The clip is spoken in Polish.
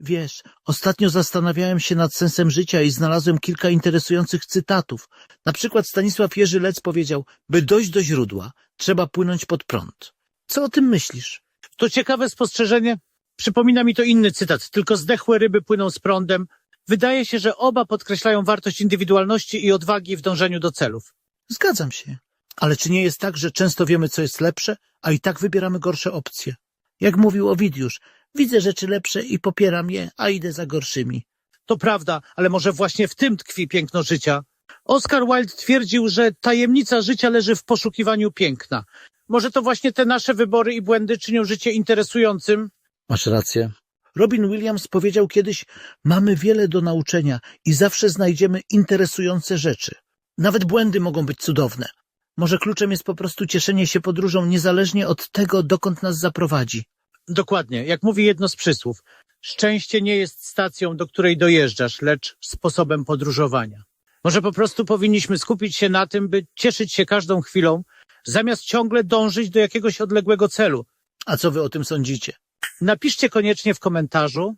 Wiesz, ostatnio zastanawiałem się nad sensem życia i znalazłem kilka interesujących cytatów. Na przykład Stanisław Jerzy Lec powiedział, by dojść do źródła, trzeba płynąć pod prąd. Co o tym myślisz? To ciekawe spostrzeżenie. Przypomina mi to inny cytat. Tylko zdechłe ryby płyną z prądem. Wydaje się, że oba podkreślają wartość indywidualności i odwagi w dążeniu do celów. Zgadzam się. Ale czy nie jest tak, że często wiemy, co jest lepsze, a i tak wybieramy gorsze opcje? Jak mówił Owidiusz, widzę rzeczy lepsze i popieram je, a idę za gorszymi. To prawda, ale może właśnie w tym tkwi piękno życia. Oscar Wilde twierdził, że tajemnica życia leży w poszukiwaniu piękna. Może to właśnie te nasze wybory i błędy czynią życie interesującym? Masz rację. Robin Williams powiedział kiedyś, mamy wiele do nauczenia i zawsze znajdziemy interesujące rzeczy. Nawet błędy mogą być cudowne. Może kluczem jest po prostu cieszenie się podróżą niezależnie od tego, dokąd nas zaprowadzi. Dokładnie, jak mówi jedno z przysłów. Szczęście nie jest stacją, do której dojeżdżasz, lecz sposobem podróżowania. Może po prostu powinniśmy skupić się na tym, by cieszyć się każdą chwilą, zamiast ciągle dążyć do jakiegoś odległego celu. A co wy o tym sądzicie? Napiszcie koniecznie w komentarzu,